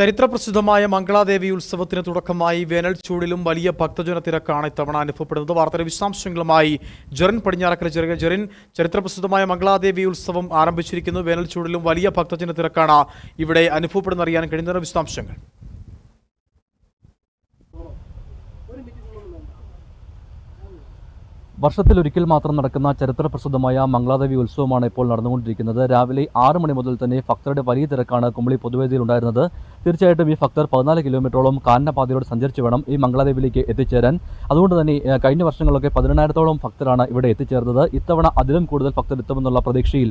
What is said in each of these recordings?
ചരിത്രപ്രസിദ്ധമായ മംഗളാദേവി ഉത്സവത്തിന് തുടക്കമായി വേനൽ ചൂടിലും വലിയ ഭക്തജന തിരക്കാണ് ഇത്തവണ അനുഭവപ്പെടുന്നത്. വാർത്തയുടെ വിശദാംശങ്ങളുമായി ജെറിൻ പടിഞ്ഞാറക്കര ചെറിയ ജെറിൻ ചരിത്രപ്രസിദ്ധമായ മംഗളാദേവി ഉത്സവം ആരംഭിച്ചിരിക്കുന്നു. വേനൽ ചൂടിലും വലിയ ഭക്തജന തിരക്കാണ് ഇവിടെ അനുഭവപ്പെടുന്ന അറിയാൻ കഴിയുന്ന വിശദാംശങ്ങൾ. വർഷത്തിലൊരിക്കൽ മാത്രം നടക്കുന്ന ചരിത്ര പ്രസിദ്ധമായ മംഗളാദേവി ഉത്സവമാണ് ഇപ്പോൾ നടന്നുകൊണ്ടിരിക്കുന്നത്. രാവിലെ ആറ് മണി മുതൽ തന്നെ ഭക്തരുടെ വലിയ തിരക്കാണ് കുമളി പൊതുവേദിയിൽ ഉണ്ടായിരുന്നത്. തീർച്ചയായിട്ടും ഈ ഭക്തർ പതിനാല് കിലോമീറ്ററോളം കാനനപാതയിലൂടെ സഞ്ചരിച്ച് വേണം ഈ മംഗളാദേവിയിലേക്ക് എത്തിച്ചേരാൻ. അതുകൊണ്ട് തന്നെ കഴിഞ്ഞ വർഷങ്ങളൊക്കെ പതിനെണ്ണായിരത്തോളം ഭക്തരാണ് ഇവിടെ എത്തിച്ചേർന്നത്. ഇത്തവണ അതിലും കൂടുതൽ ഭക്തർ എത്തുമെന്നുള്ള പ്രതീക്ഷയിൽ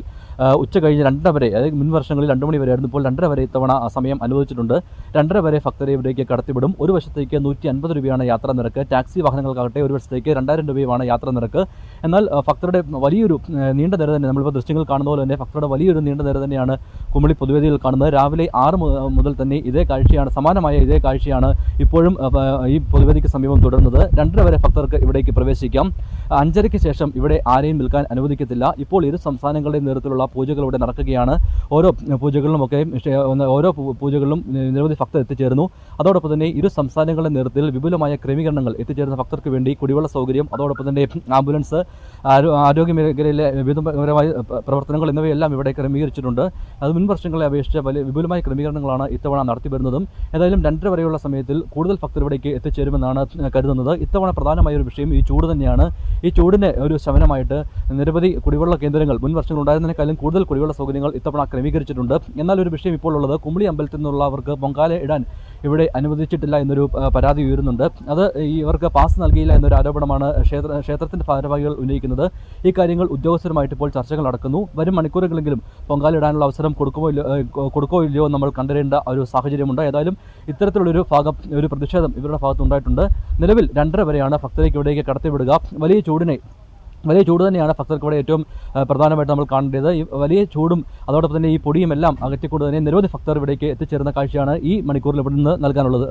ഉച്ച കഴിഞ്ഞ് രണ്ടര വരെ അതായത് മുൻ വർഷങ്ങളിൽ രണ്ട് മണി വരെ ആയിരുന്നു ഇപ്പോൾ രണ്ടര വരെ ഇത്തവണ സമയം അനുവദിച്ചിട്ടുണ്ട്. രണ്ടര വരെ ഭക്തരെ ഇവിടേക്ക് കടത്തിവിടും. ഒരു വശത്തേക്ക് നൂറ്റി അൻപത് രൂപയാണ് യാത്രാ നിരക്ക്. ടാക്സി വാഹനങ്ങൾക്കാകട്ടെ ഒരു വശത്തേക്ക് രണ്ടായിരം രൂപയുമാണ് യാത്രാ നിരക്ക്. എന്നാൽ ഭക്തരുടെ വലിയൊരു നീണ്ട നിര തന്നെ നമ്മളിപ്പോൾ ദൃശ്യങ്ങൾ കാണുന്ന പോലെ തന്നെ ഭക്തരുടെ വലിയൊരു നീണ്ട നിര തന്നെയാണ് കുമളി പൊതുവേദിയിൽ കാണുന്നത്. രാവിലെ ആറ് മുതൽ തന്നെ ഇതേ കാഴ്ചയാണ് സമാനമായ ഇതേ കാഴ്ചയാണ് ഇപ്പോഴും ഈ പൊതുവേദിക്ക് സമീപം തുടരുന്നത്. രണ്ടര വരെ ഭക്തർക്ക് ഇവിടേക്ക് പ്രവേശിക്കാം. അഞ്ചരയ്ക്ക് ശേഷം ഇവിടെ ആരെയും നിൽക്കാൻ അനുവദിക്കത്തില്ല. ഇപ്പോൾ ഇരു സംസ്ഥാനങ്ങളുടെയും നേതൃത്വത്തിലുള്ള പൂജകൾ ഇവിടെ നടക്കുകയാണ്. ഓരോ പൂജകളിലുമൊക്കെ ഓരോ പൂജകളിലും നിരവധി ഭക്തർ എത്തിച്ചേരുന്നു. അതോടൊപ്പം തന്നെ ഇരു സംസ്ഥാനങ്ങളുടെ നേതൃത്വത്തിൽ വിപുലമായ ക്രമീകരണങ്ങൾ എത്തിച്ചേരുന്ന ഭക്തർക്ക് വേണ്ടി കുടിവെള്ള സൗകര്യം അതോടൊപ്പം തന്നെ ആംബുലൻസ് ആരോ- ആരോഗ്യ മേഖലയിലെ വിവിധപരമായ പ്ര- പ്രവർത്തനങ്ങൾ എന്നിവയെല്ലാം ഇവിടെ ക്രമീകരിച്ചിട്ടുണ്ട്. അത് മുൻ വർഷങ്ങളെ അപേക്ഷിച്ച് വലിയ വിപുലമായ ക്രമീകരണങ്ങളാണ് ഇത്തവണ നടത്തി വരുന്നതും. ഏതായാലും രണ്ടര വരെയുള്ള സമയത്തിൽ കൂടുതൽ ഭക്തർ ഇവിടേക്ക് എത്തിച്ചേരുമെന്നാണ് കരുതുന്നത്. ഇത്തവണ പ്രധാനമായ ഒരു വിഷയം ഈ ചൂട് തന്നെയാണ്. ഈ ചൂടിന്റെ ഒരു ശമനമായിട്ട് നിരവധി കുടിവെള്ള കേന്ദ്രങ്ങൾ മുൻ വർഷങ്ങൾ കൂടുതൽ കുടിവെള്ള സൗകര്യങ്ങൾ ഇത്തവണ ക്രമീകരിച്ചിട്ടുണ്ട്. എന്നാൽ ഒരു വിഷയം ഇപ്പോൾ ഉള്ളത് കുമ്പളി അമ്പലത്തിൽ നിന്നുള്ളവർക്ക് പൊങ്കാല ഇടാൻ ഇവിടെ അനുവദിച്ചിട്ടില്ല എന്നൊരു പരാതി ഉയരുന്നുണ്ട്. അത് ഇവർക്ക് പാസ് നൽകിയില്ല എന്നൊരു ആരോപണമാണ് ക്ഷേത്ര ക്ഷേത്രത്തിന്റെ ഭാരവാഹികൾ ഉന്നയിക്കുന്നത്. ഈ കാര്യങ്ങൾ ഉദ്യോഗസ്ഥരുമായിട്ട് ഇപ്പോൾ ചർച്ചകൾ നടക്കുന്നു. വരും മണിക്കൂറുകളെങ്കിലും പൊങ്കാലിടാനുള്ള അവസരം കൊടുക്കുമോ ഇല്ലയോ കൊടുക്കോ ഇല്ലയോ നമ്മൾ കണ്ടറിയേണ്ട ഒരു സാഹചര്യമുണ്ട്. ഏതായാലും ഇത്തരത്തിലുള്ളൊരു ഭാഗം ഒരു പ്രതിഷേധം ഇവരുടെ ഭാഗത്ത് ഉണ്ടായിട്ടുണ്ട് നിലവിൽ രണ്ടര വരെയാണ് ഭക്തരേക്ക് ഇവിടേക്ക് കടത്തിവിടുക. വലിയ ചൂടിനെ വലിയ ചൂട് തന്നെയാണ് ഭക്തർക്ക് ഇവിടെ ഏറ്റവും പ്രധാനമായിട്ട് നമ്മൾ കാണേണ്ടത്. ഈ വലിയ ചൂടും അതോടൊപ്പം തന്നെ ഈ പൊടിയും എല്ലാം അകറ്റിക്കൊണ്ട് തന്നെ നിരവധി ഭക്തർ ഇവിടേക്ക് എത്തിച്ചേരുന്ന കാഴ്ചയാണ് ഈ മണിക്കൂറിൽ ഇവിടെ നിന്ന് നൽകാനുള്ളത്.